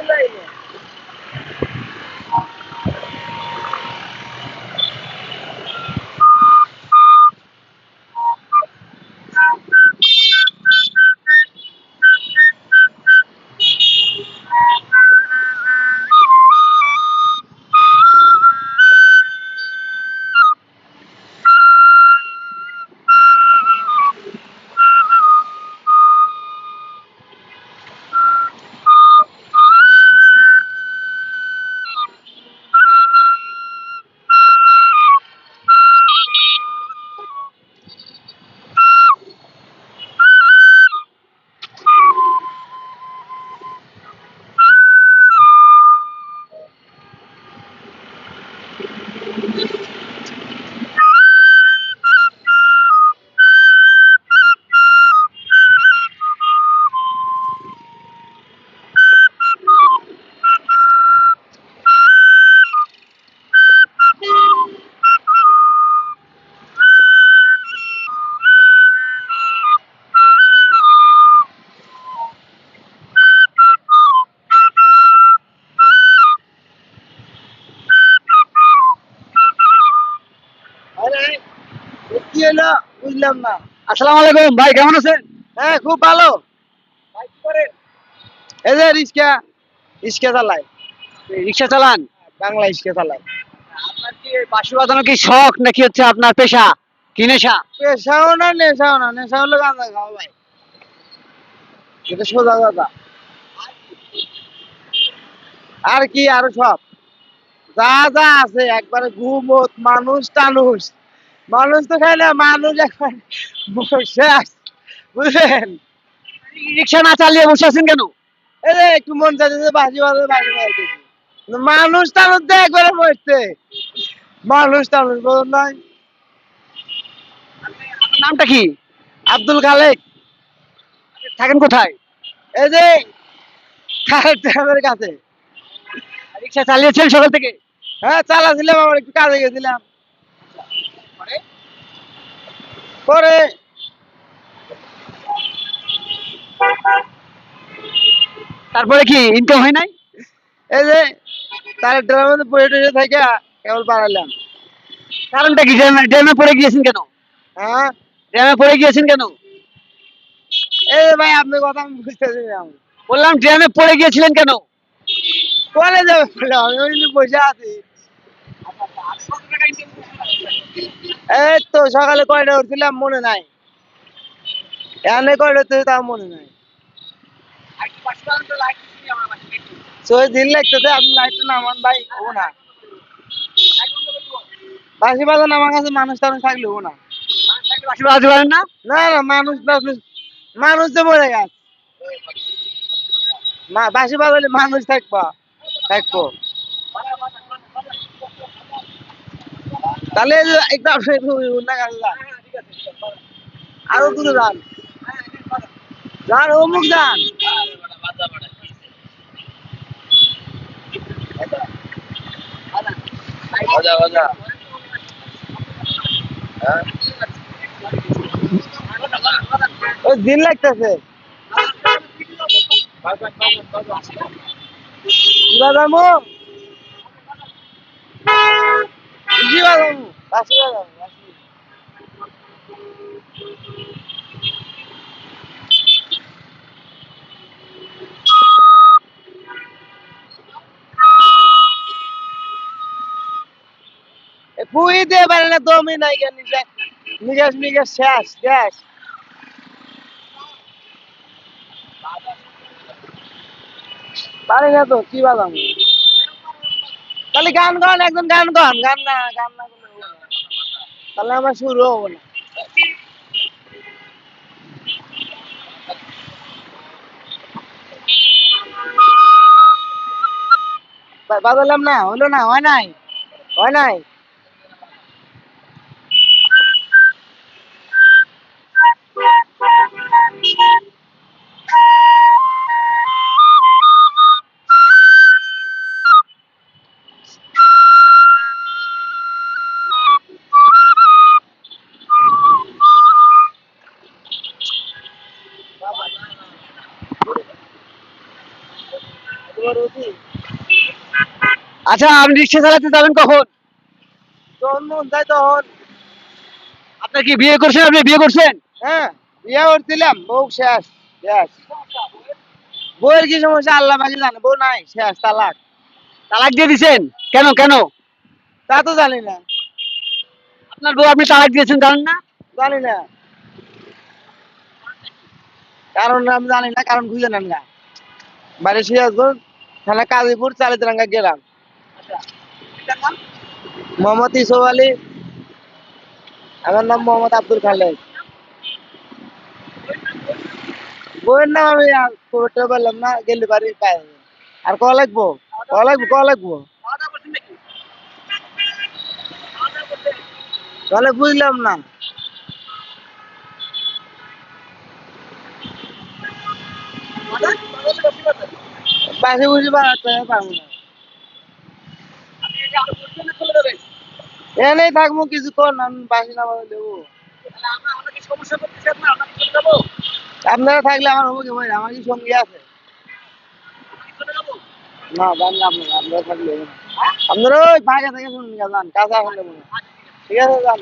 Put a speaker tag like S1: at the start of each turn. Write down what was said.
S1: ಇಲ್ಲ কি হলো? বুঝলাম না।
S2: আসসালামু আলাইকুম ভাই কেমন আছেন?
S1: হ্যাঁ খুব ভালো। এই যে রিক্সা রিক্সা চালাই।
S2: রিক্সা চালান?
S1: বাংলা রিক্সা চালাই।
S2: আপনার কি বাঁশি বাজানো কি শখ নাকি হচ্ছে আপনার পেশা? কি নেশা?
S1: পেশাও না নেশাও না। নেশা হলো গাঁজা খাওয়া ভাই। এটা সোজা কথা। আর কি আরও সব? যা যা আছে একবারে ঘুমত মানুষ টানুষ মানুষ তো খাইলে মানুষ একবার বসে বুঝলেন?
S2: রিক্সা না চালিয়ে বসে আছেন কেন?
S1: এই একটু মন চাইছে বাজি বাজে বাজি বাজতেছি মানুষ একবারে বসছে মানুষ নাই।
S2: নামটা কি?
S1: আব্দুল খালেক।
S2: থাকেন কোথায়?
S1: এই যে কাছে।
S2: রিক্সা চালিয়েছেন সকাল থেকে?
S1: হ্যাঁ চালাছিলাম আমার একটু কাজে গেছিলাম। পরে
S2: তারপরে কি ইনকাম হয় নাই?
S1: এই যে তার ড্রামের মধ্যে পড়ে টড়ে থেকে কেবল বাড়ালাম
S2: কারণটা কি? ড্যামে ড্যামে পড়ে গিয়েছেন কেন?
S1: হ্যাঁ?
S2: ড্যামে পড়ে গিয়েছেন কেন?
S1: এই যে ভাই আপনি কথা আমি বুঝতেছি আমি।
S2: বললাম ড্যামে পড়ে গিয়েছিলেন কেন?
S1: কলে যাবে বলে আমি বসে আছি। এই তো সকালে কয়টা উঠছিলাম মনে নাই। এনে কয়টা তাও মনে নাই। তো দিন লাগতেছে আপনি লাইটটা নামান ভাই ও না। বাসি বাজান আমার কাছে মানুষ টানুষ থাকলে ও না।
S2: বাঁশি বাজাতে পারেন না?
S1: না না মানুষ তো মরে গেছে। বাসি বাজালে মানুষ থাকবা থাকব। তাহলে একটু আরও দূরে যান যান অমুক যান ওই দিন লাগতেছে। কি বাজামু কি বাজামু বাসি বাজামু বাসি এ ফুই দিয়ে শেষ গ্যাস পারি না তো, কি বাজাম তাহলে গান গান, একজন গান গান গান না গান না। তাহলে আমার শুরু হব না। বা- বাজালাম না হলো না হয় নাই? হয় নাই?
S2: আচ্ছা আপনি রিক্সা চালাতে যাবেন কখন?
S1: যখন মন তখন।
S2: আপনার কি বিয়ে করছেন? আপনি বিয়ে করছেন?
S1: হ্যাঁ বিয়ে করছিলাম বউ শেষ শেষ। বউয়ের কি সমস্যা? আল্লাহ বাকি জানে বউ নাই শেষ তালাক।
S2: তালাক দিয়ে দিছেন? কেন কেন?
S1: তা তো জানি না।
S2: আপনার বউ আপনি তালাক দিয়েছেন জানেন না?
S1: জানি না। কারণ আমি জানি না কারণ খুঁজে নেন না। বাড়ি সিরাজগঞ্জ থানা কাজীপুর চালিতরাঙ্গা গেলাম মোহাম্মদ ইসব আলী। আমার নাম মোহাম্মদ আব্দুল খালেদ বইয়ের নাম আমি আর না গেলে বাড়ি পাই আর ক লাগবো? ক লাগবো ক লাগবো? তাহলে বুঝলাম না। থাকব কিছুক্ষণ, আমি বাসি দেবো আপনারা থাকলে আমার হব কি ভাই আমার কি সঙ্গী আছে? না, জানি আপনারা আপনারা থাকলে আপনারা ওই ফাঁকে থেকে শুনুন, যান, কাছে এখন ঠিক আছে, যান।